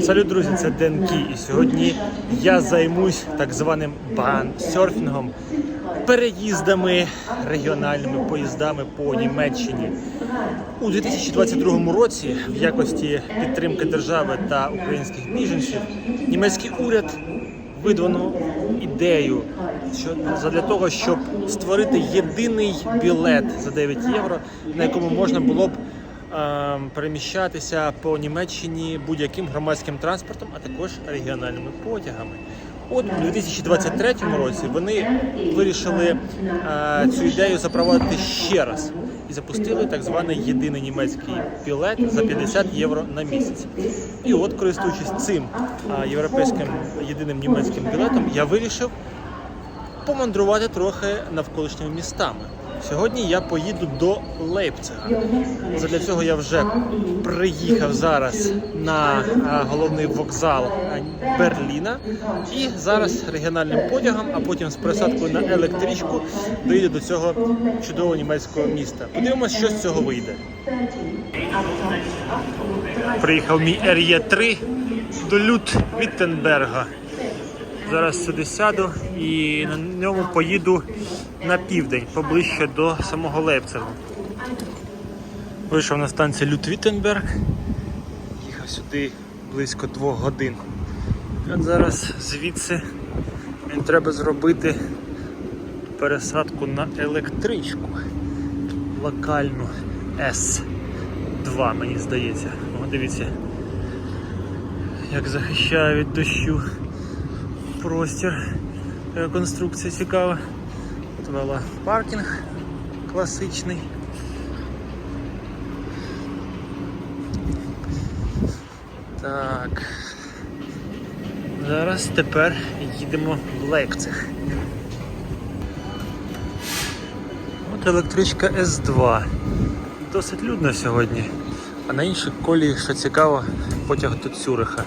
Салют, друзі, це Ден Кі. І сьогодні я займусь так званим бан-серфінгом, переїздами регіональними поїздами по Німеччині. У 2022 році, в якості підтримки держави та українських біженців, німецький уряд видвинув ідею що для того, щоб створити єдиний білет за 9 євро, на якому можна було б переміщатися по Німеччині будь-яким громадським транспортом, а також регіональними потягами. От у 2023 році вони вирішили е, цю ідею запровадити ще раз і запустили так званий єдиний німецький білет за 50 євро на місяць. І от, користуючись цим е, європейським єдиним німецьким білетом, я вирішив помандрувати трохи навколишніми містами. Сьогодні я поїду до Лейпцига. Для цього я вже приїхав зараз на головний вокзал Берліна і зараз регіональним потягом, а потім з пересадкою на електричку доїду до цього чудового німецького міста. Подивимось, що з цього вийде. Приїхав мій РЄ3 до Лют Віттенберга. Зараз сюди сяду і на ньому поїду на південь, поближче до самого Лейпцигу. Вийшов на станцію Лютвіттенберг, їхав сюди близько двох годин. От зараз звідси мені треба зробити пересадку на електричку локальну С2, мені здається. О, дивіться, як захищає від дощу простір. Така конструкція цікава. Тут вела паркінг класичний. Так. Зараз тепер їдемо в Лейпциг. От електричка С2. Досить людно сьогодні. А на іншій колії, що цікаво, потяг до Цюриха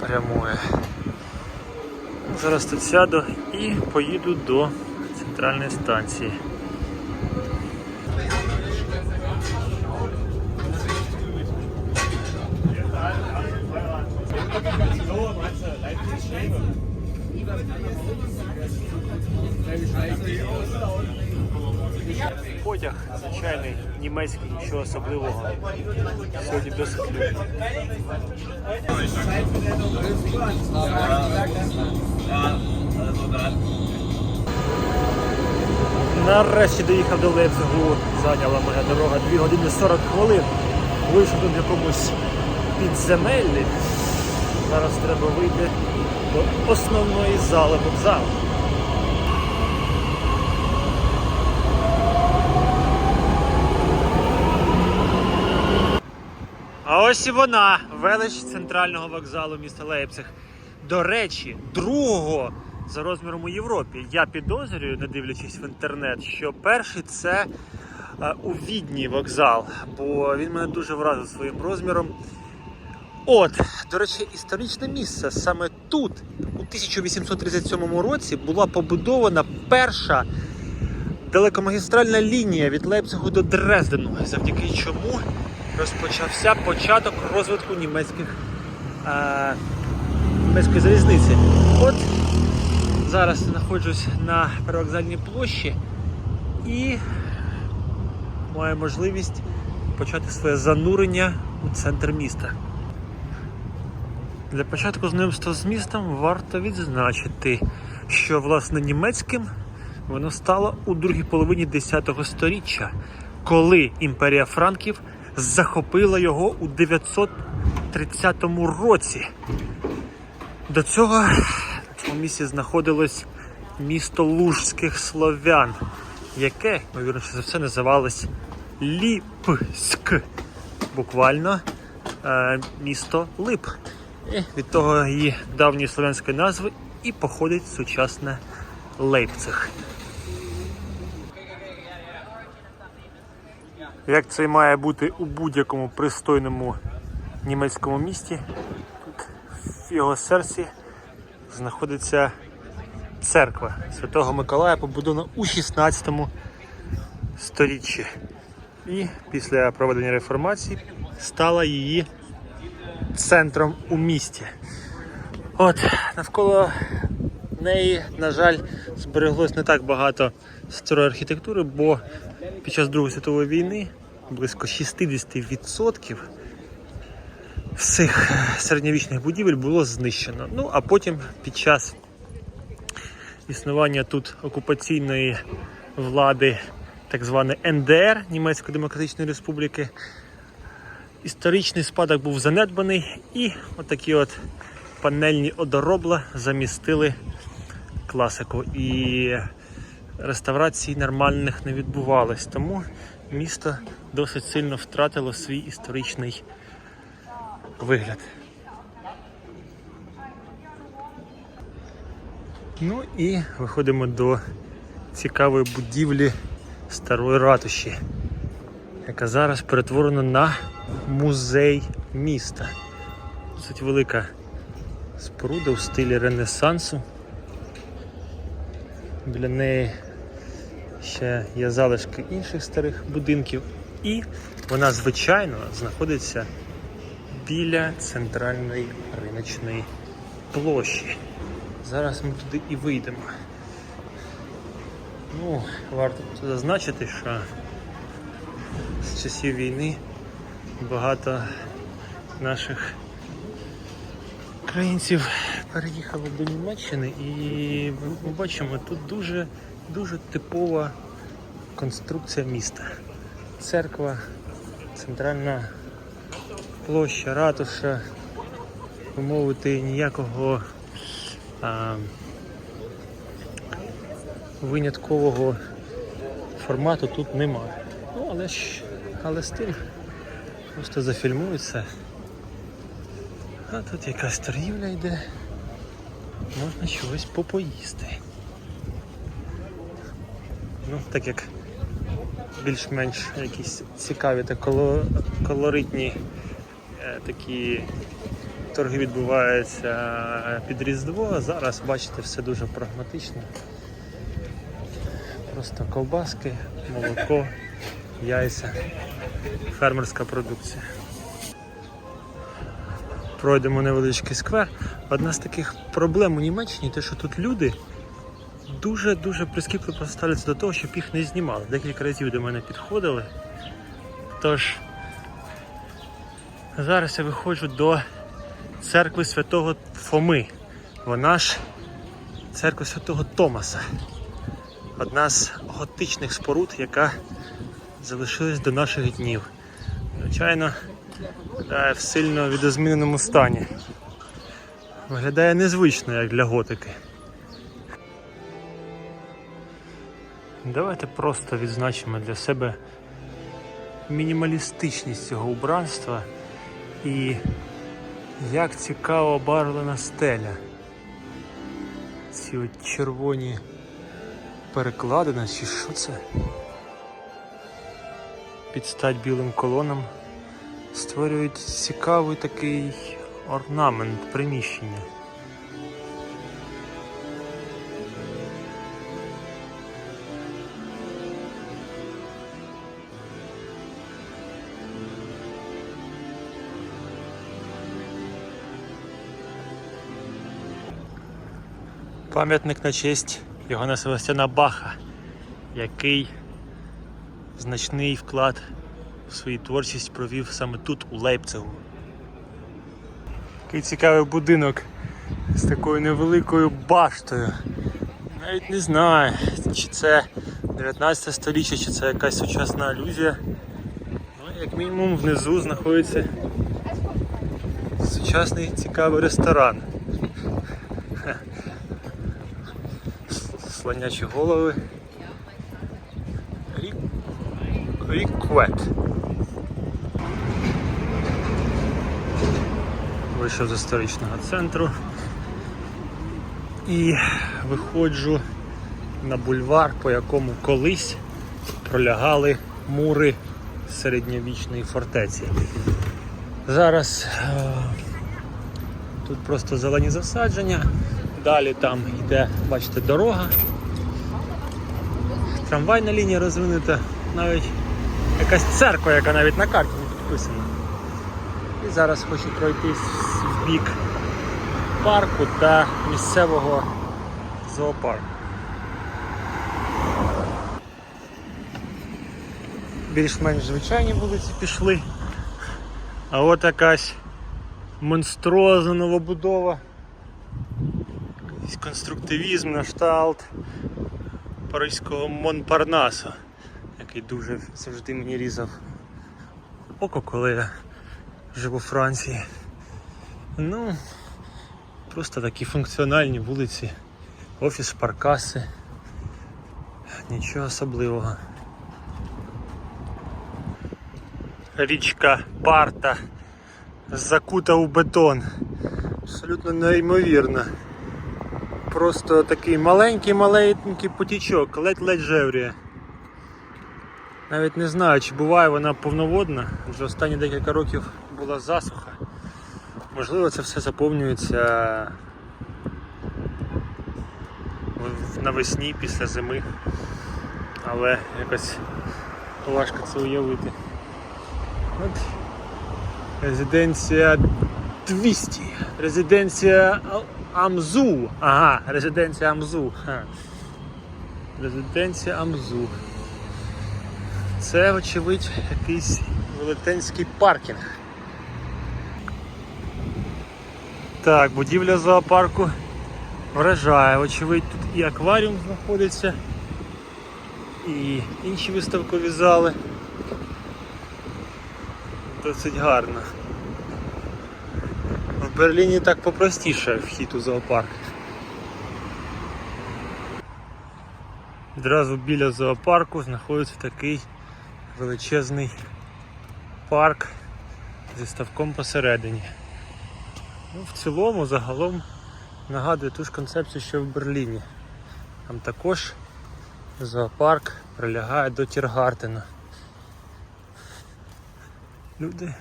прямує. Зараз тут сяду і поїду до центральної станції. Потяг звичайний німецький, нічого особливого. Сьогодні досить людно. Нарешті доїхав до Лейпцигу, зайняла моя дорога 2 години 40 хвилин. Вийшов тут в якомусь підземеллі. Зараз треба вийти до основної зали вокзалу. А ось і вона, велич центрального вокзалу міста Лейпциг. До речі, другого за розміром у Європі. Я підозрюю, не дивлячись в інтернет, що перший це е, у Відні вокзал, бо він мене дуже вразив своїм розміром. От, до речі, історичне місце. Саме тут, у 1837 році, була побудована перша далекомагістральна лінія від Лейпцигу до Дрездену, завдяки чому розпочався початок розвитку німецьких, е, німецької залізниці. От зараз знаходжусь на привокзальній площі і маю можливість почати своє занурення у центр міста. Для початку знайомства з містом варто відзначити, що власне німецьким воно стало у другій половині 10 століття, коли імперія Франків захопила його у 930 році. До цього в цьому місці знаходилось місто Лужських слов'ян, яке, ймовірніше за все, називалось Ліпськ. Буквально е, місто Лип. Від того її давньої слов'янської назви і походить сучасне Лейпциг. Як це має бути у будь-якому пристойному німецькому місті, тут в його серці знаходиться церква Святого Миколая, побудована у 16 сторіччі. І після проведення реформації стала її центром у місті. От, навколо неї, на жаль, збереглось не так багато старої архітектури, бо під час Другої світової війни близько 60% всіх середньовічних будівель було знищено. Ну а потім під час існування тут окупаційної влади, так званої НДР Німецької Демократичної Республіки, історичний спадок був занедбаний, і отакі от панельні одоробла замістили класику. І реставрацій нормальних не відбувалось. Тому місто досить сильно втратило свій історичний вигляд. Ну і виходимо до цікавої будівлі старої ратуші, яка зараз перетворена на музей міста. Досить велика споруда у стилі Ренесансу. Біля неї ще є залишки інших старих будинків, і вона, звичайно, знаходиться біля центральної риночної площі. Зараз ми туди і вийдемо. Ну, варто зазначити, що з часів війни багато наших українців переїхали до Німеччини і ми бачимо тут дуже, дуже типова конструкція міста. Церква, центральна площа, ратуша, мовити, ніякого а, виняткового формату тут немає. Ну, але ж але з тим просто зафільмується. А тут якась торгівля йде. Можна чогось попоїсти. Ну, так як більш-менш якісь цікаві та колоритні е, такі торги відбуваються під Різдво, а зараз бачите все дуже прагматично. Просто ковбаски, молоко, яйця, фермерська продукція. Пройдемо невеличкий сквер. Одна з таких проблем у Німеччині те, що тут люди дуже-дуже прискіпливо ставляться до того, щоб їх не знімали. Декілька разів до мене підходили. Тож зараз я виходжу до церкви святого Фоми. Вона ж церква святого Томаса. Одна з готичних споруд, яка залишилась до наших днів. Звичайно, е, в сильно відозміненому стані. Виглядає незвично, як для готики. Давайте просто відзначимо для себе мінімалістичність цього убранства і як цікаво обарвлена стеля. Ці от червоні перекладини, чи що це? Під стать білим колонам створюють цікавий такий орнамент приміщення. Пам'ятник на честь Йоганна Севастьяна Баха, який значний вклад в свою творчість провів саме тут, у Лейпцигу. Такий цікавий будинок з такою невеликою баштою. Навіть не знаю, чи це 19 століття, чи це якась сучасна алюзія. Ну, як мінімум внизу знаходиться сучасний цікавий ресторан. Слонячі голови. Рік... Ріквет. Вийшов з історичного центру і виходжу на бульвар, по якому колись пролягали мури середньовічної фортеці. Зараз е, тут просто зелені засадження, далі там йде, бачите, дорога, трамвайна лінія розвинута, навіть якась церква, яка навіть на карті не підписана. І зараз хочу пройтись в бік парку та місцевого зоопарку. Більш-менш звичайні вулиці пішли. А от якась монструозна новобудова. Якийсь конструктивізм на шталт паризького Монпарнасу, який дуже завжди мені різав око, коли я жив у Франції. Ну, просто такі функціональні вулиці, офіс, паркаси. Нічого особливого. Річка Парта закута у бетон. Абсолютно неймовірно. Просто такий маленький маленький потічок, ледь-ледь жевріє. Навіть не знаю, чи буває вона повноводна, адже останні декілька років була засуха. Можливо, це все заповнюється навесні після зими, але якось важко це уявити. От резиденція 200. Резиденція Амзу. Ага, резиденція Амзу. Резиденція Амзу. Це, очевидь, якийсь велетенський паркінг. Так, будівля зоопарку вражає. Очевидь, тут і акваріум знаходиться, і інші виставкові зали. Досить гарно. Берліні так попростіше вхід у зоопарк. Відразу біля зоопарку знаходиться такий величезний парк зі ставком посередині. Ну, в цілому загалом нагадує ту ж концепцію, що в Берліні. Там також зоопарк прилягає до Тіргартена. Люди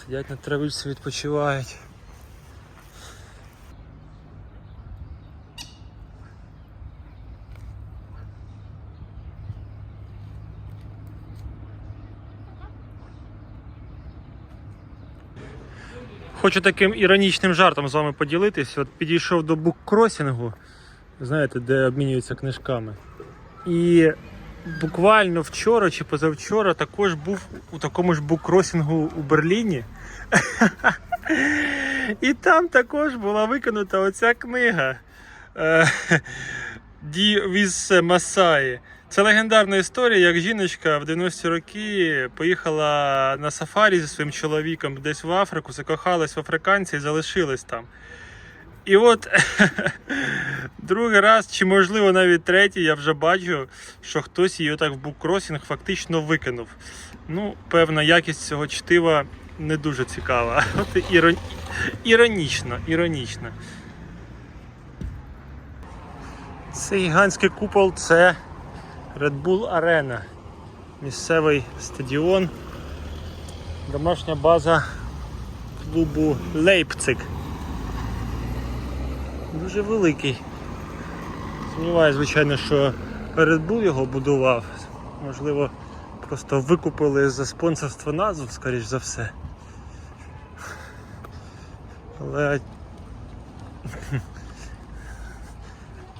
сидять на травичці, відпочивають. Хочу таким іронічним жартом з вами поділитись. От підійшов до буккросінгу, знаєте, де обмінюються книжками. І буквально вчора чи позавчора також був у такому ж буккросінгу у Берліні. І там також була виконана оця книга е, Ді Віз Масаї. Це легендарна історія, як жіночка в 90-ті роки поїхала на сафарі зі своїм чоловіком десь в Африку, закохалась в африканця і залишилась там. І от другий раз, чи можливо навіть третій, я вже бачу, що хтось її отак в буккросінг фактично викинув. Ну, певна якість цього чтива не дуже цікава. От ірон... іронічно, іронічно. Цей гігантський купол це Red Bull Arena. Місцевий стадіон. Домашня база клубу Лейпциг. Дуже великий. Сумніваюся, звичайно, що Red Bull його будував. Можливо, просто викупили за спонсорство назву, скоріш за все. Але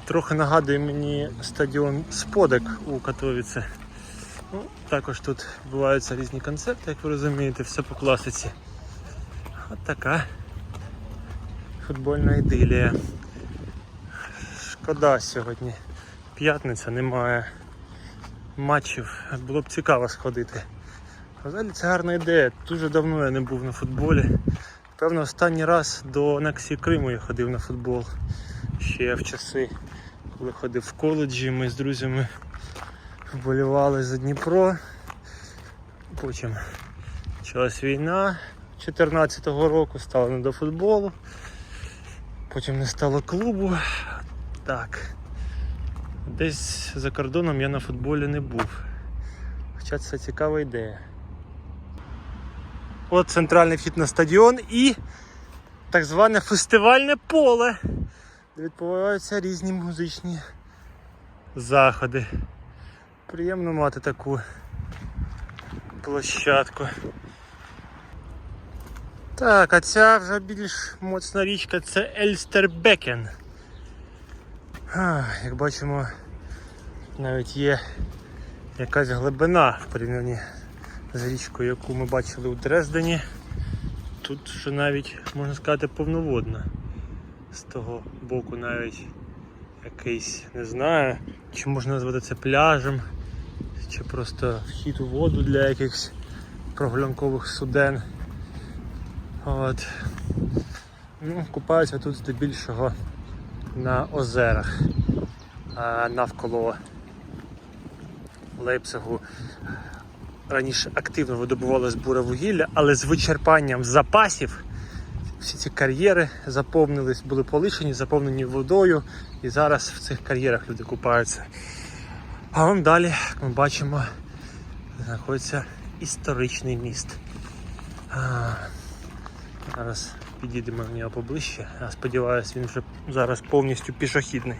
трохи нагадує мені стадіон Сподек у Катовіце. Ну, також тут відбуваються різні концерти, як ви розумієте, все по класиці. От така футбольна ідилія. Шкода сьогодні. П'ятниця немає матчів. Було б цікаво сходити. Взагалі це гарна ідея. Дуже давно я не був на футболі. Певно, останній раз до анексії Криму я ходив на футбол. Ще в часи, коли ходив в коледжі, ми з друзями вболівали за Дніпро. Потім почалась війна 2014 року, стало не до футболу. Потім не стало клубу. Так. Десь за кордоном я на футболі не був. Хоча це цікава ідея. От центральний на стадіон і так зване фестивальне поле, відбуваються різні музичні заходи. Приємно мати таку площадку. Так, а ця вже більш моцна річка це Ельстербекен. А, Як бачимо, навіть є якась глибина в порівнянні з річкою, яку ми бачили у Дрездені. Тут вже навіть, можна сказати, повноводна. З того боку навіть якийсь, не знаю, чи можна назвати це пляжем, чи просто вхід у воду для якихось прогулянкових суден. От. Ну, купаються тут здебільшого на озерах а навколо Лейпцигу. Раніше активно видобувалось буровугілля, але з вичерпанням запасів всі ці кар'єри заповнились, були полишені, заповнені водою, і зараз в цих кар'єрах люди купаються. А вон далі, як ми бачимо, знаходиться історичний міст. А, Зараз підійдемо до нього поближче. Я сподіваюся, він вже зараз повністю пішохідний.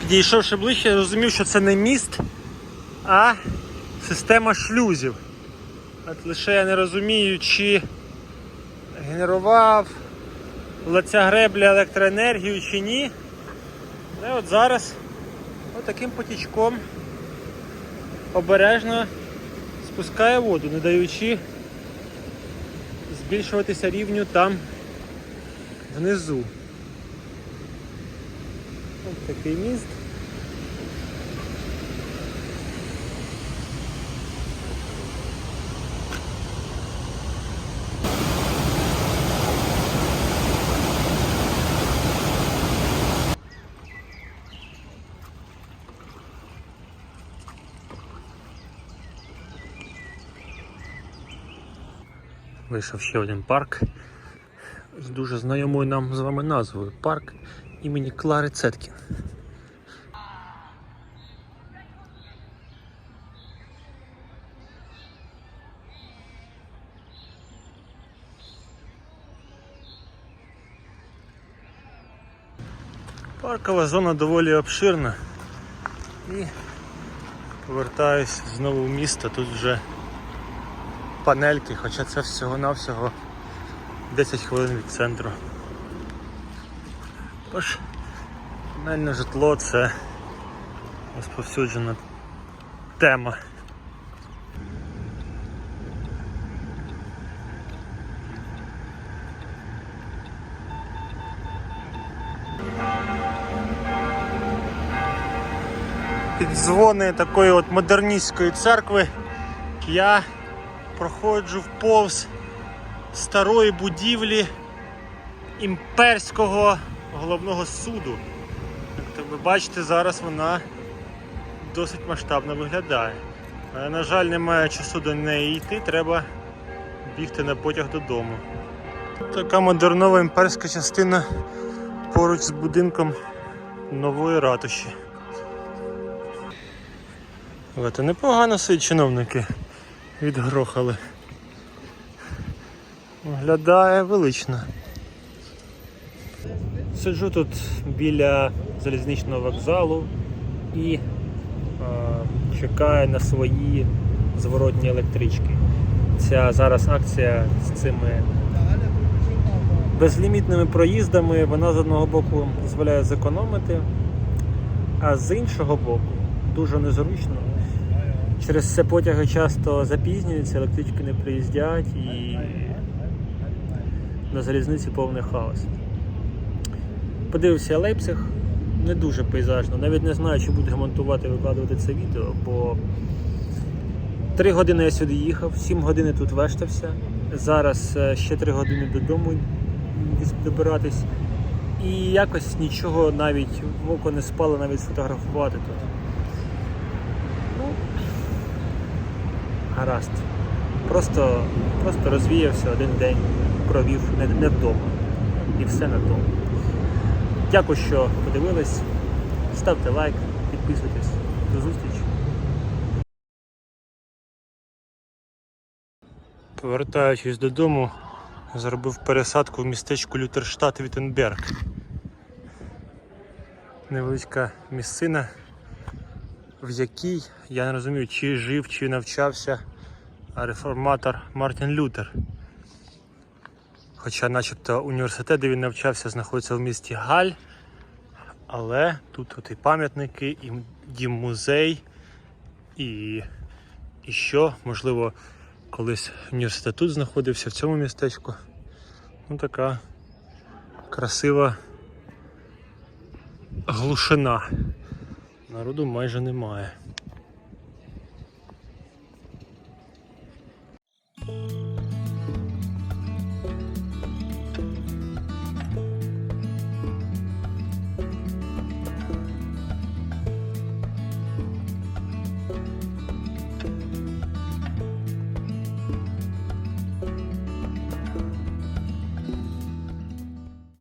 Підійшовши ближче, я зрозумів, що це не міст, а система шлюзів. От лише я не розумію, чи генерував ця гребля електроенергію чи ні. Але от зараз отаким потічком обережно спускає воду, не даючи збільшуватися рівню там внизу. Ось такий міст. Вийшов ще один парк з дуже знайомою нам з вами назвою парк імені Клари Цеткін. Паркова зона доволі обширна і повертаюсь знову в місто. Тут вже панельки, хоча це всього-навсього 10 хвилин від центру. Тож, панельне житло це розповсюджена тема. Під дзвони такої от модерністської церкви я проходжу повз старої будівлі імперського головного суду. Як ви бачите, зараз вона досить масштабно виглядає. Але, на жаль, немає часу до неї йти, треба бігти на потяг додому. Така модернова імперська частина поруч з будинком нової ратуші. Це непогано сидять чиновники відгрохали. Виглядає велично. Сиджу тут біля залізничного вокзалу і е, чекаю на свої зворотні електрички. Ця зараз акція з цими безлімітними проїздами, вона з одного боку дозволяє зекономити, а з іншого боку дуже незручно. Через це потяги часто запізнюються, електрички не приїздять і на залізниці повний хаос. Подивився Лейпциг, не дуже пейзажно. Навіть не знаю, чи буду монтувати і викладувати це відео, бо 3 години я сюди їхав, 7 годин тут вештався. Зараз е, ще 3 години додому добиратись. І якось нічого навіть в око не спало навіть сфотографувати тут. Гаразд. Просто просто розвіявся один день, провів не, не вдома. І все на тому. Дякую, що подивились. Ставте лайк, підписуйтесь. До зустрічі. Повертаючись додому, зробив пересадку в містечку Лютерштат Віттенберг. Невеличка місцина в якій я не розумію, чи жив, чи навчався реформатор Мартін Лютер. Хоча начебто університет, де він навчався, знаходиться в місті Галь. Але тут от і пам'ятники, і дім музей, і, і що, можливо, колись університет тут знаходився в цьому містечку. Ну така красива глушина. Народу майже немає. you